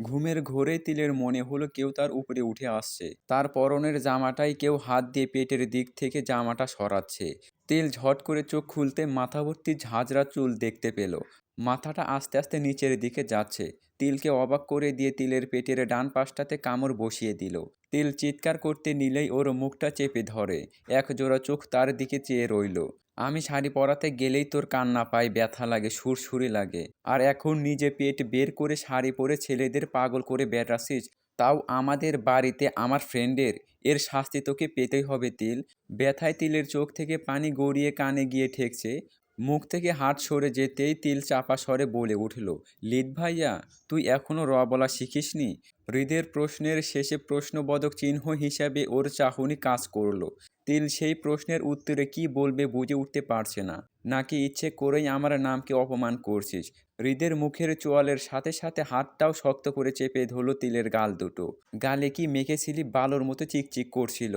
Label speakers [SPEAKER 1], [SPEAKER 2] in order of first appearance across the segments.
[SPEAKER 1] ঘুমের ঘোরে তিলের মনে হলো কেউ তার উপরে উঠে আসছে। তার পরনের জামাটাই কেউ হাত দিয়ে পেটের দিক থেকে জামাটা সরাচ্ছে। তিল ঝট করে চোখ খুলতে মাথা ভর্তি ঝাঁঝরা চুল দেখতে পেল। মাথাটা আস্তে আস্তে নিচের দিকে যাচ্ছে। তিলকে অবাক করে দিয়ে তিলের পেটের ডান পাশটাতে কামড় বসিয়ে দিল। তিল চিৎকার করতে নিলেই ওর মুখটা চেপে ধরে। এক জোড়া চোখ তার দিকে চেয়ে রইল। আমি শাড়ি পরাতে গেলেই তোর কান্না পাই, ব্যথা লাগে সুরসুরি লাগে। আর এখন নিজে পেট বের করে শাড়ি পরে ছেলেদের পাগল করে বেড়াসিস তাও আমাদের বাড়িতে আমার ফ্রেন্ডের। এর শাস্তি তোকে পেতেই হবে, তিল। ব্যথায় তিলের চোখ থেকে পানি গড়িয়ে কানে গিয়ে ঠেকছে। মুখ থেকে হাত সরে যেতেই তিল চাপা স্বরে বলে উঠল লিদ ভাইয়া, তুই এখনও র বলা শিখিসনি? হৃদের প্রশ্নের শেষে প্রশ্নবোধক চিহ্ন হিসাবে ওর চাহনি কাজ করল। তিল সেই প্রশ্নের উত্তরে কি বলবে বুঝে উঠতে পারছে না। নাকি ইচ্ছে করেই আমার নামকে অপমান করছিস? হৃদের মুখের চোয়ালের সাথে সাথে হাতটাও শক্ত করে চেপে ধরলো তিলের গাল দুটো। গালে কি মেখেছিলি বালোর মতো চিকচিক করছিল?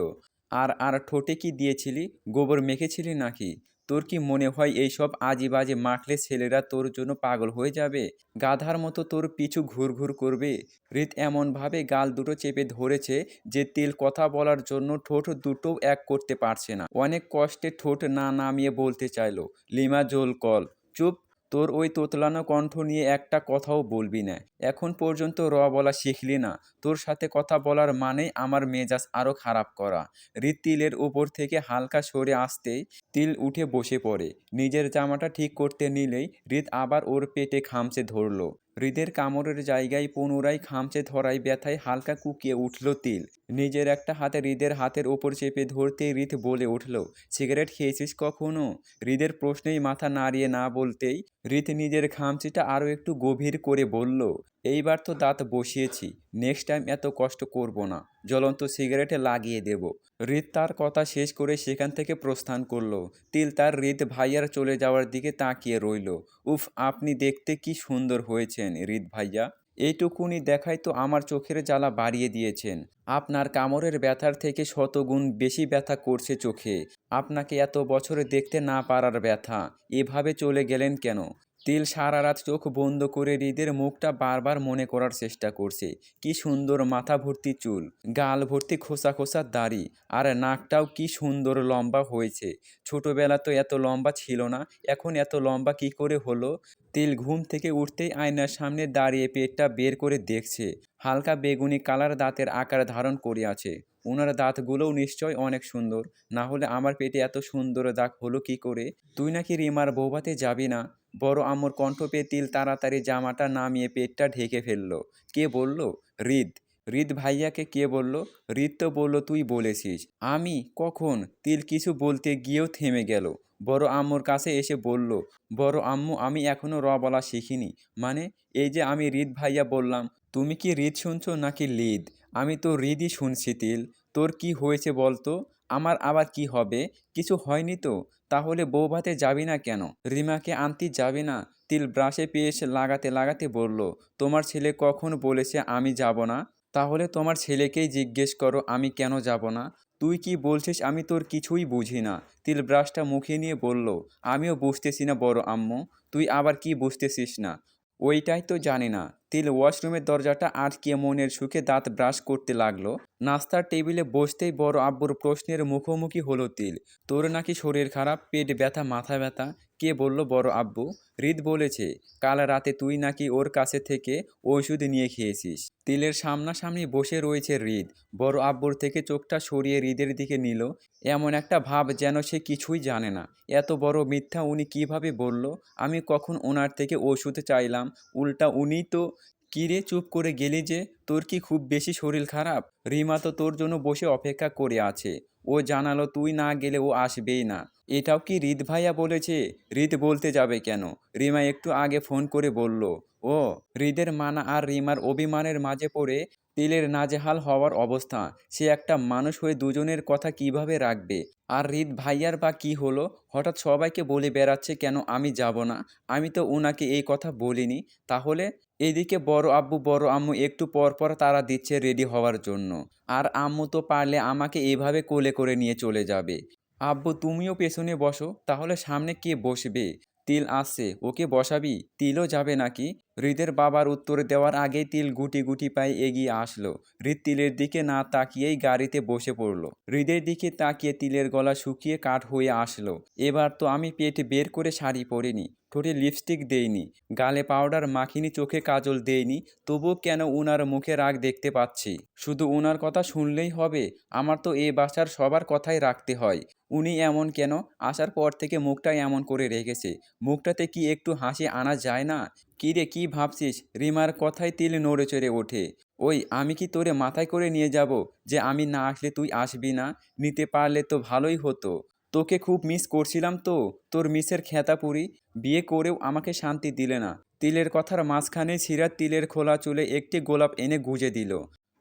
[SPEAKER 1] আর আর ঠোঁটে কি দিয়েছিলি? গোবর মেখেছিলি নাকি? তোর কি মনে হয় এইসব আজে বাজে মাখলে ছেলেরা তোর জন্য পাগল হয়ে যাবে? গাধার মতো তোর পিছু ঘুরঘুর করবে? হৃদ এমনভাবে গাল দুটো চেপে ধরেছে যে তিল কথা বলার জন্য ঠোঁট দুটোও এক করতে পারছে না। অনেক কষ্টে ঠোঁট না নামিয়ে বলতে চাইলো, লিমা, জোল কল চুপ। তোর ওই তোতলানো কণ্ঠ নিয়ে একটা কথাও বলবি না। এখন পর্যন্ত র বলা শিখলি না। তোর সাথে কথা বলার মানেই আমার মেজাজ আরও খারাপ করা। হৃদ তিলের ওপর থেকে হালকা সরে আসতেই তিল উঠে বসে পড়ে। নিজের জামাটা ঠিক করতে নিলেই হৃদ আবার ওর পেটে খামচে ধরলো। হৃদের কামড়ের জায়গায় পুনরায় খামচে ধরায় ব্যথায় হালকা কুকিয়ে উঠল তিল। নিজের একটা হাতে হৃদের হাতের ওপর চেপে ধরতে হৃদ বলে উঠল, সিগারেট খেয়েছিস কখনো? হৃদের প্রশ্নেই মাথা নাড়িয়ে না বলতেই হৃদ নিজের খামচিটা আরও একটু গভীর করে বলল, এইবার তো দাঁত বসিয়েছি নেক্সট টাইম এত কষ্ট করব না। জ্বলন্ত সিগারেটে লাগিয়ে দেব। হৃদ তার কথা শেষ করে সেখান থেকে প্রস্থান করল। তিল তার হৃদ ভাইয়ার চলে যাওয়ার দিকে তাকিয়ে রইল। উফ, আপনি দেখতে কি সুন্দর হয়েছেন হৃদ ভাইয়া। এইটুকুনি দেখাই তো আমার চোখের জ্বালা বাড়িয়ে দিয়েছেন। আপনার কামড়ের ব্যথার থেকে শতগুণ বেশি ব্যথা করছে চোখে। আপনাকে এত বছরে দেখতে না পারার ব্যথা। এভাবে চলে গেলেন কেন? তিল সারা রাত চোখ বন্ধ করে হৃদের মুখটা বারবার মনে করার চেষ্টা করছে। কি সুন্দর মাথা ভর্তি চুল, গাল ভর্তি খোসা খোসা দাড়ি, আর নাকটাও কি সুন্দর লম্বা হয়েছে। ছোটবেলা তো এত লম্বা ছিল না, এখন এত লম্বা কি করে হলো? তিল ঘুম থেকে উঠতেই আয়নার সামনে দাঁড়িয়ে পেটটা বের করে দেখছে। হালকা বেগুনি কালার দাঁতের আকার ধারণ করে আছে। ওনার দাঁতগুলোও নিশ্চয় অনেক সুন্দর। না হলে আমার পেটে এত সুন্দর দাগ হলো কি করে? তুই নাকি রিমার বৌভাতে যাবি না? বড় আম্মুর কণ্ঠ পেয়ে তিল তাড়াতাড়ি জামাটা নামিয়ে পেটটা ঢেকে ফেলল। কে বলল? হৃদ হৃদ ভাইয়াকে কে বলল? হৃদ তো বলল, তুই বলেছিস। আমি? কখন? তিল কিছু বলতে গিয়েও থেমে গেল। বড় আম্মুর কাছে এসে বলল, বড় আম্মু, আমি এখনও র বলা শিখিনি। মানে? এই যে আমি হৃদ ভাইয়া বললাম, তুমি কি হৃদ শুনছো নাকি লিদ? আমি তো হৃদই শুনছি তিল। তোর কি হয়েছে বলতো? আমার আবার কি হবে? কিছু হয়নি তো? তাহলে বউ ভাতে যাবি না কেন? রিমাকে আনতে যাবে না? তিল ব্রাশে পেশ লাগাতে লাগাতে বলল, তোমার ছেলে কখন বলেছে আমি যাব না? তাহলে তোমার ছেলেকেই জিজ্ঞেস করো, আমি কেন যাব না? তুই কি বলছিস আমি তোর কিছুই বুঝি না? তিল ব্রাশটা মুখে নিয়ে বলল, আমিও বুঝতেছি না বড় আম্মু, তুই আবার কি বুঝতেছিস না? ওইটাই তো জানি না। তিল ওয়াশরুমের দরজাটা আটকে মনের সুখে দাঁত ব্রাশ করতে লাগল। নাস্তার টেবিলে বসতেই বড় আব্বুর প্রশ্নের মুখোমুখি হলো তিল। তোর নাকি শরীর খারাপ, পেট ব্যথা, মাথা ব্যথা? কে বলল বড় আব্বু? হৃদ বলেছে, কাল রাতে তুই নাকি ওর কাছে থেকে ওষুধ নিয়ে খেয়েছিস। তিলের সামনাসামনি বসে রয়েছে হৃদ। বড় আব্বুর থেকে চোখটা সরিয়ে হৃদের দিকে নিল। এমন একটা ভাব যেন সে কিছুই জানে না। এত বড় মিথ্যা উনি কীভাবে বলল? আমি কখন ওনার থেকে ওষুধ চাইলাম? উল্টা উনি তো কিরে চুপ করে গেলি যে? তোর কি খুব বেশি শরীর খারাপ? রিমা তো তোর জন্য বসে অপেক্ষা করে আছে। ও জানালো তুই না গেলে ও আসবেই না। এটাও কি হৃদ ভাইয়া বলেছে? রিত বলতে যাবে কেন? রিমা একটু আগে ফোন করে বলল, ও রিদের মানা আর রিমার অভিমানের মাঝে পড়ে তিলের নাজেহাল হওয়ার অবস্থা। সে একটা মানুষ হয়ে দুজনের কথা কীভাবে রাখবে? আর হৃদ ভাইয়ার বা কি হলো? হঠাৎ সবাইকে বলে বেড়াচ্ছে কেন আমি যাব না? আমি তো ওনাকে এই কথা বলিনি। তাহলে এদিকে বড় আব্বু, বড় আম্মু একটু পর পর তারা দিচ্ছে রেডি হওয়ার জন্য। আর আম্মু তো পারলে আমাকে এভাবে কোলে করে নিয়ে চলে যাবে। আব্বু, তুমিও পেছনে বসো। তাহলে সামনে কে বসবে? তিল আসছে ওকে বসাবি? তিলও যাবে নাকি? হৃদের বাবার উত্তর দেওয়ার আগেই তিল গুটি গুটি পায়ে এগিয়ে আসলো। হৃদ তিলের দিকে না তাকিয়েই গাড়িতে বসে পড়ল। হৃদের দিকে তাকিয়ে তিলের গলা শুকিয়ে কাঠ হয়ে আসলো। এবার তো আমি পেট বের করে শাড়ি পরিনি, ঠোঁটে লিপস্টিক দেইনি, গালে পাউডার মাখিনি, চোখে কাজল দেইনি, তবুও কেন উনার মুখে রাগ দেখতে পাচ্ছি? শুধু উনার কথা শুনলেই হবে, আমার তো এ বাসার সবার কথাই রাখতে হয়। উনি এমন কেন? আসার পর থেকে মুখটা এমন করে রেখেছে। মুখটাতে কি একটু হাসি আনা যায় না? কী রে, কী ভাবছিস? রিমার কথায় তিল নড়ে চড়ে ওঠে। ওই, আমি কি তোরে মাথায় করে নিয়ে যাব যে আমি না আসলে তুই আসবি না? নিতে পারলে তো ভালোই হতো। তোকে খুব মিস করছিলাম তো, তোর মিসের খেতা পুরি বিয়ে করেও আমাকে শান্তি দিলে না। তিলের কথার মাঝখানে সিরাত তিলের খোলা চুলে একটি গোলাপ এনে গুজে দিল।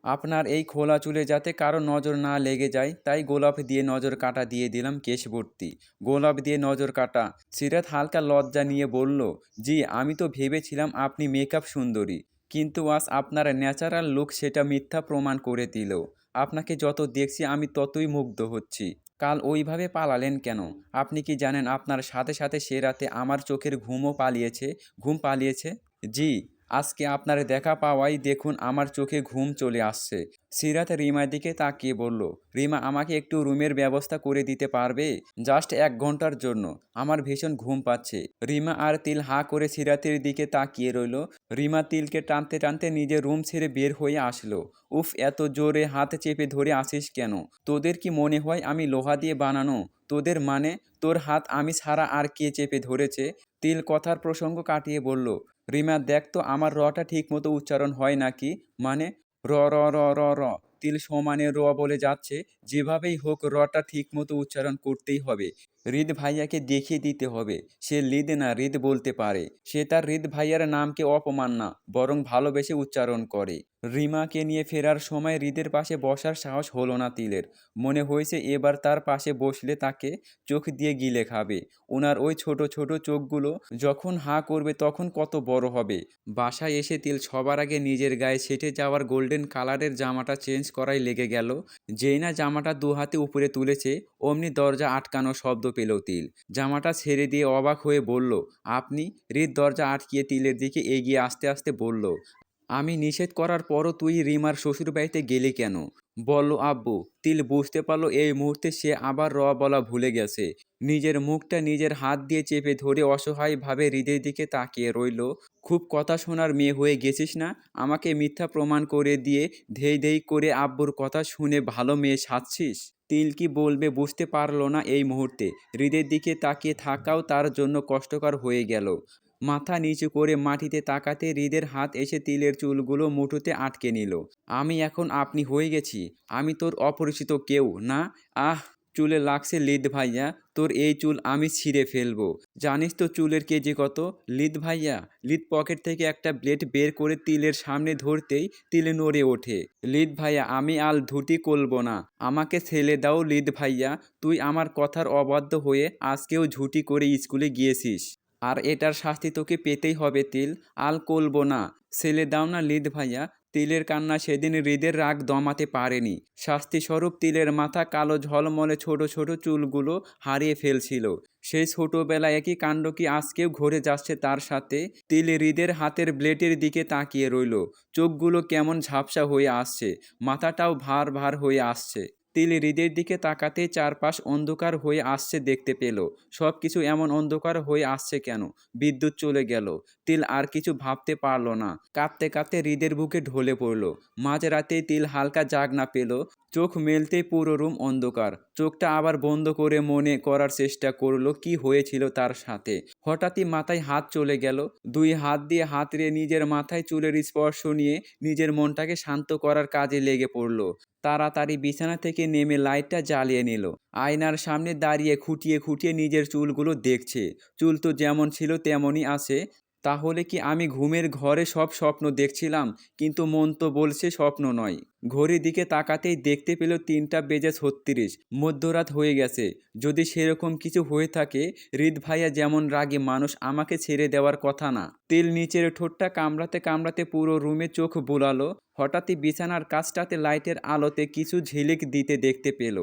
[SPEAKER 1] আপনার এই খোলা চুলে যাতে কারও নজর না লেগে যায়, তাই গোলাপ দিয়ে নজর কাটা দিয়ে দিলাম কেশবর্তী। গোলাপ দিয়ে নজর কাটা। সিরাত হালকা লজ্জা নিয়ে বলল, জি, আমি তো ভেবেছিলাম আপনি মেকআপ সুন্দরী, কিন্তু আজ আপনার ন্যাচারাল লুক সেটা মিথ্যা প্রমাণ করে দিল। আপনাকে যত দেখছি আমি ততই মুগ্ধ হচ্ছি। কাল ওইভাবে পালালেন কেন? আপনি কি জানেন আপনার সাথে সাথে সে রাতে আমার চোখের ঘুমও পালিয়েছে? ঘুম পালিয়েছে? জি। আজকে আপনার দেখা পাওয়াই দেখুন আমার চোখে ঘুম চলে আসছে। সিরাত রিমার দিকে তাকিয়ে বলল, রিমা, আমাকে একটু রুমের ব্যবস্থা করে দিতে পারবে? জাস্ট এক ঘণ্টার জন্য। আমার ভীষণ ঘুম পাচ্ছে। রিমা আর তিল হা করে সিরাতের দিকে তাকিয়ে রইল। রিমা তিলকে টানতে টানতে নিজের রুম ছেড়ে বের হয়ে আসলো। উফ, এত জোরে হাত চেপে ধরে আসিস কেন? তোদের কি মনে হয় আমি লোহা দিয়ে বানানো? তোদের মানে? তোর হাত আমি ছাড়া আর কে চেপে ধরেছে? তিল কথার প্রসঙ্গ কাটিয়ে বলল রিমা, দেখ তো আমার রটা ঠিক মতো উচ্চারণ হয় নাকি? মানে র র র র র। তিল সমানে র বলে যাচ্ছে, যেভাবেই হোক রটা ঠিক মতো উচ্চারণ করতেই হবে। হৃদ ভাইয়াকে দেখিয়ে দিতে হবে। সে লিদ না, হৃদ বলতে পারে। সে তার হৃদ ভাইয়ার নামকে অপমান না, বরং ভালোবেসে উচ্চারণ করে। রিমাকে নিয়ে ফেরার সময় হৃদের পাশে বসার সাহস হলো না তিলের। মনে হয়েছে এবার তার পাশে বসলে তাকে চোখ দিয়ে গিলে খাবে। ওনার ওই ছোট ছোট চোখগুলো যখন হাঁ করবে তখন কত বড় হবে। বাসায় এসে তিল সবার আগে নিজের গায়ে সেটে যাওয়ার গোল্ডেন কালারের জামাটা চেঞ্জ করাই লেগে গেল। যেই না জামাটা দু হাতে উপরে তুলেছে, অমনি দরজা আটকানো শব্দ পেল তিল। জামাটা ছেড়ে দিয়ে অবাক হয়ে বলল, আপনি? হৃদ দরজা আটকিয়ে তিলের দিকে এগিয়ে আসতে আসতে বলল আমি নিষেধ করার পরও তুই রিমার শ্বশুর বাড়িতে গেলি কেন? বলল, আব্বু, তিল বুঝতে পারল এই মুহূর্তে সে আবার র বলা ভুলে গেছে। নিজের মুখটা নিজের হাত দিয়ে চেপে ধরে অসহায়ভাবে হৃদের দিকে তাকিয়ে রইল। খুব কথা শোনার মেয়ে হয়ে গেছিস না? আমাকে মিথ্যা প্রমাণ করে দিয়ে ধেই ধেই করে আব্বুর কথা শুনে ভালো মেয়ে সাজছিস? তিল কি বলবে বুঝতে পারল না এই মুহূর্তে। হৃদের দিকে তাকিয়ে থাকাও তার জন্য কষ্টকর হয়ে গেল। মাথা নিচু করে মাটিতে তাকাতে হৃদের হাত এসে তিলের চুলগুলো মুঠোতে আটকে নিল। আমি এখন আপনি হয়ে গেছি। আমি তোর অপরিচিত কেউ, না? আহ চুলে লাগছে লিদ ভাইয়া, তোর এই চুল আমি ছিঁড়ে ফেলব। জানিস তো চুলের কেজি কত? লিদ ভাইয়া লিদ পকেট থেকে একটা ব্লেড বের করে তিলের সামনে ধরতেই তিলে নড়ে ওঠে। লিদ ভাইয়া, আমি আল ধুতি করব না। আমাকে ছেলে দাও লিদ ভাইয়া, তুই আমার কথার অবাধ্য হয়ে আজকেও ঝুটি করে স্কুলে গিয়েছিস। আর এটার শাস্তি তোকে পেতেই হবে তিল আল করব না। ছেলে দাও না লিদ ভাইয়া তিলের কান্না সেদিন হৃদের রাগ দমাতে পারেনি। শাস্তিস্বরূপ তিলের মাথা কালো ঝলমলে ছোট ছোট চুলগুলো হারিয়ে ফেলছিল। সেই ছোটবেলায় একই কাণ্ড কি আজকেও ঘুরে যাচ্ছে তার সাথে? তিল হৃদের হাতের ব্লেডের দিকে তাকিয়ে রইল। চোখগুলো কেমন ঝাপসা হয়ে আসছে। মাথাটাও ভার ভার হয়ে আসছে। তিল হৃদের দিকে তাকাতে চারপাশ অন্ধকার হয়ে আসছে দেখতে পেল। সব কিছু এমন অন্ধকার হয়ে আসছে কেন? বিদ্যুৎ চলে গেল। তিল আর কিছু ভাবতে পারল না। কাঁপতে কাঁপতে হৃদের বুকে ঢলে পড়ল। মাঝরাতেই তিল হালকা জাগ না পেল। চোখ মেলতেই পুরো রুম অন্ধকার। চোখটা আবার বন্ধ করে মনে করার চেষ্টা করল কি হয়েছিল তার সাথে। হঠাৎই মাথায় হাত চলে গেল। দুই হাত দিয়ে হাতড়ে নিজের মাথায় চুলের স্পর্শ নিয়ে নিজের মনটাকে শান্ত করার কাজে লেগে পড়ল। তাড়াতাড়ি বিছানা থেকে নেমে লাইটটা জ্বালিয়ে নিল। আয়নার সামনে দাঁড়িয়ে খুঁটিয়ে খুঁটিয়ে নিজের চুলগুলো দেখছে। চুল তো যেমন ছিল তেমনই আছে। তাহলে কি আমি ঘুমের ঘরে সব স্বপ্ন দেখছিলাম, কিন্তু মন তো বলছে স্বপ্ন নয়। ঘড়ির দিকে তাকাতেই দেখতে পেল তিনটা বেজে ছত্রিশ, মধ্যরাত হয়ে গেছে। যদি সেরকম কিছু হয়ে থাকে, হৃদ ভাইয়া যেমন রাগে মানুষ আমাকে ছেড়ে দেওয়ার কথা না। তেল নিচের ঠোঁটটা কামড়াতে কামড়াতে পুরো রুমে চোখ বুলালো, হঠাৎই বিছানার কাছটাতে লাইটের আলোতে কিছু ঝিলিক দিতে দেখতে পেল।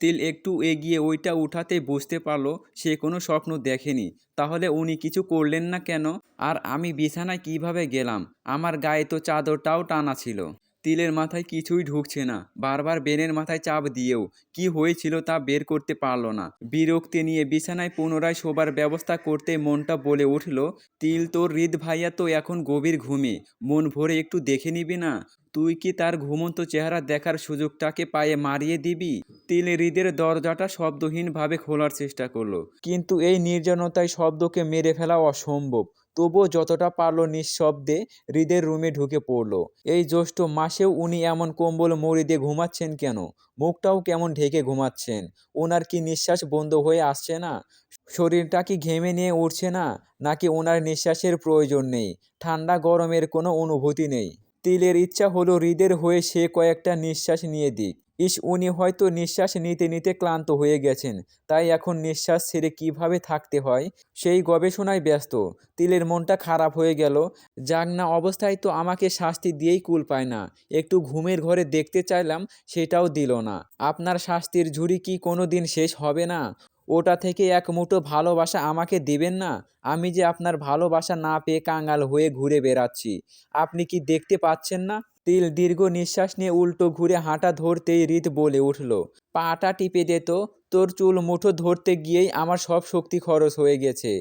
[SPEAKER 1] তিল একটু এগিয়ে ওইটা উঠাতে বুঝতে পারল, সে কোনো স্বপ্ন দেখেনি। তাহলে উনি কিছু করলেন না কেন? আর আমি বিছানায় কীভাবে গেলাম? আমার গায়ে তো চাদরটাও টানা ছিল। তিলের মাথায় কিছুই ঢুকছে না। বারবার বেনের মাথায় চাপ দিয়েও কি হয়েছিল তা বের করতে পারল না। বিরক্তি নিয়ে বিছানায় পুনরায় শোবার ব্যবস্থা করতে মনটা বলে উঠল, তিল তোর হৃদ ভাইয়া তো এখন গভীর ঘুমে। মন ভরে একটু দেখে নিবি না? তুই কি তার ঘুমন্ত চেহারা দেখার সুযোগটাকে পায়ে মারিয়ে দিবি? তিল হৃদের দরজাটা শব্দহীনভাবে খোলার চেষ্টা করল। কিন্তু এই নির্জনতায় শব্দকে মেরে ফেলা অসম্ভব। তবুও যতটা পারল নিঃশব্দে হৃদের রুমে ঢুকে পড়ল। এই জ্যৈষ্ঠ মাসেও উনি এমন কম্বল মরি দিয়ে ঘুমাচ্ছেন কেন? মুখটাও কেমন ঢেকে ঘুমাচ্ছেন? ওনার কি নিঃশ্বাস বন্ধ হয়ে আসছে না? শরীরটা কি ঘেমে নিয়ে উঠছে না? নাকি ওনার নিঃশ্বাসের প্রয়োজন নেই? ঠান্ডা গরমের কোনো অনুভূতি নেই। তিলের ইচ্ছা হলো হৃদের হয়ে সে কয়েকটা নিঃশ্বাস নিয়ে দিক। ইস, উনি হয়তো নিঃশ্বাস নিতে নিতে ক্লান্ত হয়ে গেছেন। তাই এখন নিঃশ্বাস ছেড়ে কীভাবে থাকতে হয়? সেই গবেষণায় ব্যস্ত। তিলের মনটা খারাপ হয়ে গেল। জাগনা অবস্থায় তো আমাকে শাস্তি দিয়েই কুল পায় না। একটু ঘুমের ঘরে দেখতে চাইলাম, সেটাও দিল না। আপনার শাস্তির ঝুড়ি কি কোনো দিন শেষ হবে না? ওটা থেকে এক মুঠো ভালোবাসা আমাকে দিবেন না? আমি যে আপনার ভালোবাসা না পেয়ে কাঙ্গাল হয়ে ঘুরে বেড়াচ্ছি। আপনি কি দেখতে পাচ্ছেন না? তিল দীর্ঘ নিঃশ্বাস নিয়ে উল্টো ঘুরে হাঁটা ধরতেই রীত বলে উঠল। পাটা টিপে দে তো, তোর চুল মুঠো ধরতে গিয়েই আমার সব শক্তি খরচ হয়ে গেছে।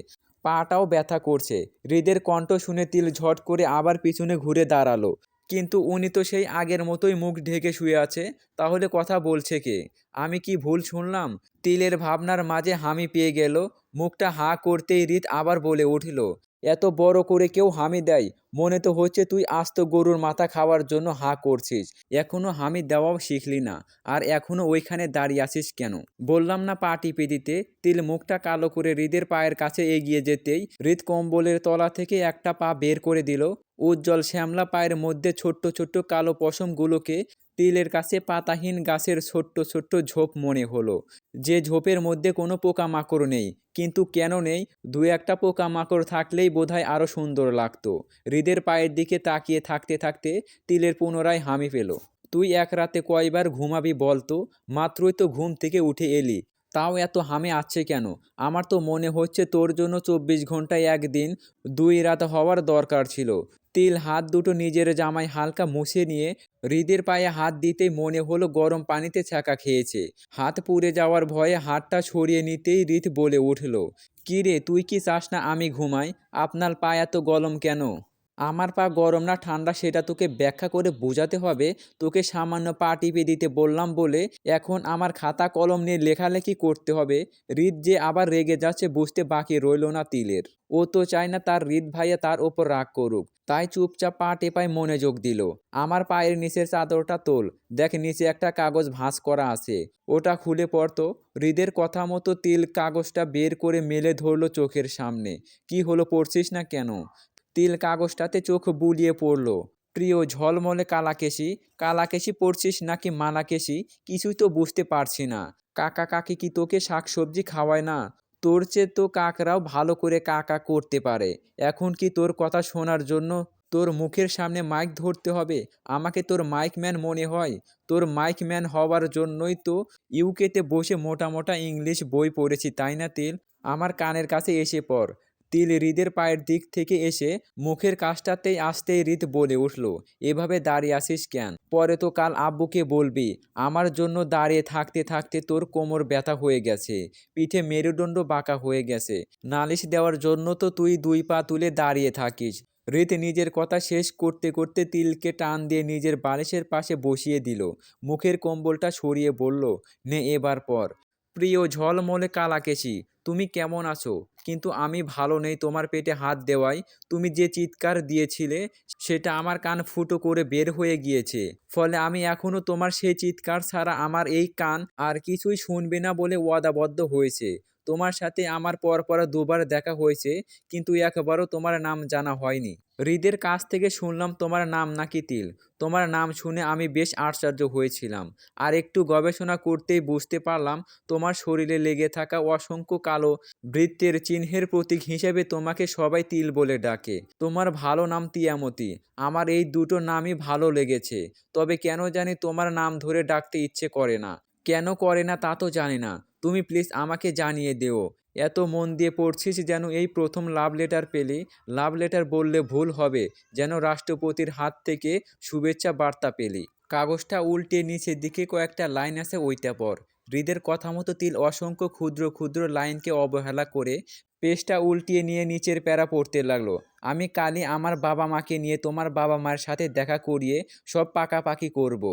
[SPEAKER 1] পাটাও ব্যথা করছে। হৃদের কণ্ঠ শুনে তিল ঝট করে আবার পিছনে ঘুরে দাঁড়াল। কিন্তু উনি তো সেই আগের মতোই মুখ ঢেকে শুয়ে আছে, তাহলে কথা বলছে কে? আমি কি ভুল শুনলাম? তিলের ভাবনার মাঝে হামি পেয়ে গেল। মুখটা হাঁ করতেই রীত আবার বলে উঠল এত বড় করে কেউ হামি দেয়। মনে তো হচ্ছে তুই আস্ত গরুর মাথা খাওয়ার জন্য হাঁ করছিস। এখনও হামি দেওয়াও শিখলি না। আর এখনও ওইখানে দাঁড়িয়ে আছিস কেন? বললাম না পা টিপে দিতে। তিল মুখটা কালো করে হৃদের পায়ের কাছে এগিয়ে যেতেই হৃদ কম্বলের তলা থেকে একটা পা বের করে দিল। উজ্জ্বল শ্যামলা পায়ের মধ্যে ছোট্ট ছোট্ট কালো পশমগুলোকে তিলের কাছে পাতাহীন গাছের ছোট্ট ছোট্ট ঝোপ মনে হলো। যে ঝোপের মধ্যে কোনো পোকামাকড় নেই, কিন্তু কেন নেই? দু একটা পোকামাকড় থাকলেই বোধহয় আরও সুন্দর লাগতো। হৃদের পায়ের দিকে তাকিয়ে থাকতে থাকতে তিলের পুনরায় হামি পেল। তুই এক রাতে কয়বার ঘুমাবি বলতো মাত্রই তো ঘুম থেকে উঠে এলি। তাও এত হামে আছে কেন? আমার তো মনে হচ্ছে তোর জন্য চব্বিশ ঘন্টায় একদিন দুই রাত হওয়ার দরকার ছিল। তিল হাত দুটো নিজের জামায় হালকা মুছে নিয়ে হৃদের পায়ে হাত দিতে মনে হলো গরম পানিতে ছ্যাঁকা খেয়েছে। হাত পুড়ে যাওয়ার ভয়ে হাতটা ছড়িয়ে নিতেই রীত বলে উঠল কিরে তুই কি চাস না আমি ঘুমাই? আপনার পায়ে এত গরম কেন? আমার পা গরম না, ঠান্ডা, সেটা তোকে ব্যাখ্যা করে বোঝাতে হবে। তোকে সামান্য পা টিপে দিতে বললাম বলে এখন আমার খাতা কলম নিয়ে লেখালেখি করতে হবে। হৃদ যে আবার রেগে যাচ্ছে বুঝতে বাকি রইল না তিলের। ও তো চায় না তার হৃদ ভাইয়া তার ওপর রাগ করুক। তাই চুপচাপ পা টেপায় মনোযোগ দিল। আমার পায়ের নিচের চাদরটা তোল। দেখ নিচে একটা কাগজ ভাঁজ করা আছে। ওটা খুলে পড়তো হৃদের কথা মতো তিল কাগজটা বের করে মেলে ধরলো চোখের সামনে। কি হলো পড়ছিস না কেন? তিল কাগজটাতে চোখ বুলিয়ে পড়ল। প্রিয় ঝলমলে কালাকেশি কালাকেশি পড়ছিস নাকি মালাকেশি? কিছুই তো বুঝতে পারছি না। কাকা কাকি কি তোকে শাকসবজি খাওয়ায় না? তোর চেয়ে তো কাকরাও ভালো করে কাকা করতে পারে। এখন কি তোর কথা শোনার জন্য? তোর মুখের সামনে মাইক ধরতে হবে। আমাকে তোর মাইক ম্যান মনে হয়। তোর মাইক ম্যান হওয়ার জন্যই তো ইউকেতে বসে মোটা মোটা ইংলিশ বই পড়েছি, তাই না তিল? আমার কানের কাছে এসে পড়। তিল হৃদের পায়ের দিক থেকে এসে মুখের কাজটাতেই আসতেই হৃদ বলে উঠল, এভাবে দাঁড়িয়ে আসিস কেন? পরে তো কাল আব্বুকে বলবি, আমার জন্য দাঁড়িয়ে থাকতে থাকতে তোর কোমর ব্যথা হয়ে গেছে, পিঠে মেরুদণ্ড বাঁকা হয়ে গেছে, নালিশ দেওয়ার জন্য তো তুই দুই পা তুলে দাঁড়িয়ে থাকিস। হৃদ নিজের কথা শেষ করতে করতে তিলকে টান দিয়ে নিজের বালিশের পাশে বসিয়ে দিল, মুখের কম্বলটা সরিয়ে বলল, নে এবার পর। প্রিয় ঝলমলে কালাকেশি, তুমি কেমন আছো? কিন্তু আমি ভালো নেই তোমার পেটে হাত দেওয়ায়। তুমি যে চিৎকার দিয়েছিলে, সেটা আমার কান ফুটো করে বের হয়ে গিয়েছে। ফলে আমি এখনও তোমার সেই চিৎকার ছাড়া আমার এই কান আর কিছুই শুনবে না বলে ওয়াদাবদ্ধ হয়েছে। তোমার সাথে আমার পরপর দুবার দেখা হয়েছে, কিন্তু একবারও তোমার নাম জানা হয়নি। হৃদের কাছ থেকে শুনলাম তোমার নাম নাকি তিল। তোমার নাম শুনে আমি বেশ আশ্চর্য হয়েছিলাম। আর একটু গবেষণা করতেই বুঝতে পারলাম, তোমার শরীরে লেগে থাকা অসংখ্য কালো বৃত্তের চিহ্নের প্রতীক হিসেবে তোমাকে সবাই তিল বলে ডাকে। তোমার ভালো নাম তিয়ামতি। আমার এই দুটো নামই ভালো লেগেছে। তবে কেন জানি তোমার নাম ধরে ডাকতে ইচ্ছে করে না। কেন করে না তা তো জানি না। তুমি প্লিজ আমাকে জানিয়ে দিও। এত মন দিয়ে পড়ছিস যেন এই প্রথম লাভ লেটার পেলি। লাভ লেটার বললে ভুল হবে, যেন রাষ্ট্রপতির হাত থেকে শুভেচ্ছা বার্তা পেলি। কাগজটা উল্টে নিচের দিকে কয়েকটা লাইন আছে, ওইটা পর হৃদের কথা মতো তিল অসংখ্য ক্ষুদ্র ক্ষুদ্র লাইনকে অবহেলা করে পেজটা উল্টিয়ে নিয়ে নিচের প্যারা পড়তে লাগল। আমি কালই আমার বাবা মাকে নিয়ে তোমার বাবা মায়ের সাথে দেখা করিয়ে সব পাকাপাকি করব।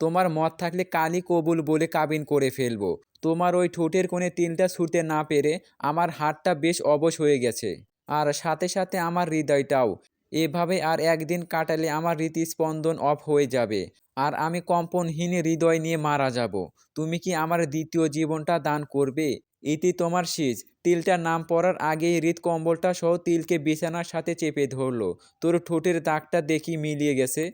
[SPEAKER 1] তোমার মত থাকলে কালই কবুল বলে কাবিন করে ফেলব। তোমার ওই ঠোঁটের কোণে তিলটা ছুঁতে না পেরে আমার হাতটা বেশ অবশ হয়ে গেছে। আর সাথে সাথে আমার হৃদয়টাও। এভাবে আর একদিন কাটালে আমার হৃদস্পন্দন অফ হয়ে যাবে। আর আমি কম্পনহীন হৃদয় নিয়ে মারা যাব। তুমি কি আমার দ্বিতীয় জীবনটা দান করবে? ইতি তোমার শীষ। তিলটার নাম পড়ার আগেই হৃদ কম্বলটা সহ তিলকে বিছানার সাথে চেপে ধরলো। তোর ঠোঁটের দাগটা দেখি মিলিয়ে গেছে।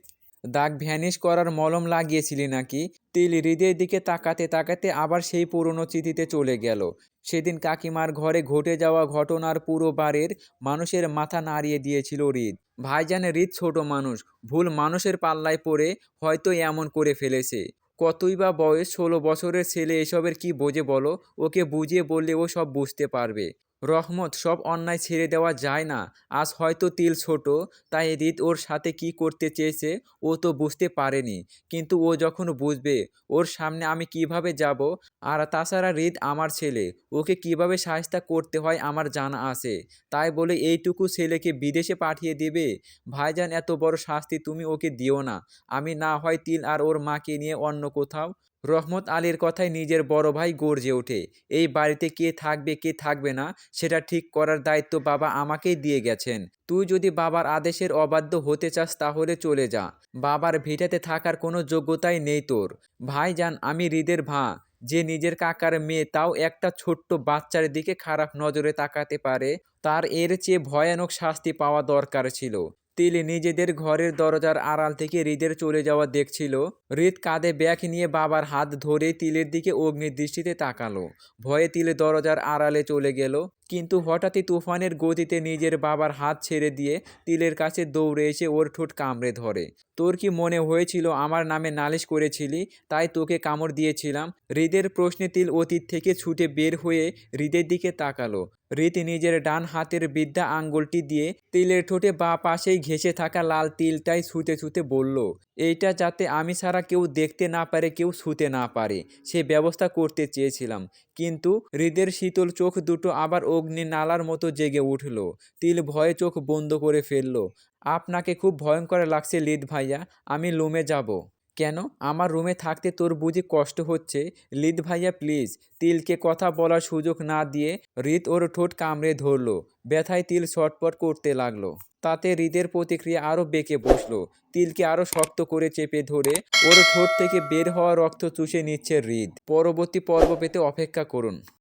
[SPEAKER 1] দাগ ভ্যানিশ করার মলম লাগিয়েছিলি নাকি? তিল হৃদের দিকে তাকাতে তাকাতে আবার সেই পুরনো চিঠিতে চলে গেল। সেদিন কাকিমার ঘরে ঘটে যাওয়া ঘটনার পুরো বাড়ির মানুষের মাথা নাড়িয়ে দিয়েছিল হৃদ। ভাইজান হৃদ ছোট মানুষ, ভুল মানুষের পাল্লায় পড়ে হয়তো এমন করে ফেলেছে। কতই বা বয়স, ষোলো বছরের ছেলে এসবের কি বোঝে বলো? ওকে বুঝিয়ে বললে ও সব বুঝতে পারবে। রহমত, সব অন্যায় ছেড়ে দেওয়া যায় না। আজ হয়তো তিল ছোট, তাই হৃদ ওর সাথে কি করতে চেয়েছে, ও তো বুঝতে পারেনি। কিন্তু ও যখন বুঝবে, ওর সামনে আমি কীভাবে যাব? আর তাছাড়া হৃদ আমার ছেলে, ওকে কীভাবে সাহায্য করতে হয় আমার জানা আছে। তাই বলে এইটুকু ছেলেকে বিদেশে পাঠিয়ে দেবে? ভাইজান, এত বড় শাস্তি তুমি ওকে দিও না। আমি না হয় তিল আর ওর মাকে নিয়ে অন্য কোথাও রহমত আলীর কথায় নিজের বড় ভাই গর্জে ওঠে। এই বাড়িতে কে থাকবে কে থাকবে না, সেটা ঠিক করার দায়িত্ব বাবা আমাকেই দিয়ে গেছেন। তুই যদি বাবার আদেশের অবাধ্য হতে চাস, তাহলে চলে যা। বাবার ভিটাতে থাকার কোনো যোগ্যতাই নেই তোর। ভাইজান আমি হৃদের ভাঁ। যে নিজের কাকার মেয়ে, তাও একটা ছোট্ট বাচ্চার দিকে খারাপ নজরে তাকাতে পারে, তার এর চেয়ে ভয়ানক শাস্তি পাওয়া দরকার ছিল। তিল নিজেদের ঘরের দরজার আড়াল থেকে হৃদের চলে যাওয়া দেখছিল। হৃদ কাঁধে ব্যাগ নিয়ে বাবার হাত ধরে তিলের দিকে অগ্নিদৃষ্টিতে তাকালো। ভয়ে তিলে দরজার আড়ালে চলে গেল। কিন্তু হঠাৎই তুফানের গতিতে নিজের বাবার হাত ছেড়ে দিয়ে তিলের কাছে দৌড়ে এসে ওর ঠোঁট কামড়ে ধরে। তোর কি মনে হয়েছিল আমার নামে নালিশ করেছিলি? তাই তোকে কামড় দিয়েছিলাম। হৃদের প্রশ্নে তিল অতীত থেকে ছুটে বের হয়ে হৃদের দিকে তাকালো। হৃদ নিজের ডান হাতের বিদ্যা আঙ্গুলটি দিয়ে তিলের ঠোঁটে বা পাশেই ঘেঁষে থাকা লাল তিলটাই ছুঁতে ছুঁতে বলল, এইটা যাতে আমি ছাড়া কেউ দেখতে না পারে, কেউ ছুঁতে না পারে। সে ব্যবস্থা করতে চেয়েছিলাম। কিন্তু হৃদের শীতল চোখ দুটো আবার অগ্নি নালার মতো জেগে উঠল। তিল ভয়ে চোখ বন্ধ করে ফেলল। আপনাকে খুব ভয়ঙ্কর লাগছে লিদ ভাইয়া, আমি লুমে যাব। কেন? আমার রুমে থাকতে তোর বুঝি কষ্ট হচ্ছে? লিদ ভাইয়া, প্লিজ, তিলকে কথা বলার সুযোগ না দিয়ে হৃদ ওর ঠোঁট কামড়ে ধরলো। ব্যথায় তিল ছটপট করতে লাগল। তাতে হৃদের প্রতিক্রিয়া আরও বেঁকে বসল। তিলকে আরও শক্ত করে চেপে ধরে ওর ঠোঁট থেকে বের হওয়া রক্ত চুষে নিচ্ছে হৃদ পরবর্তী পর্ব পেতে অপেক্ষা করুন।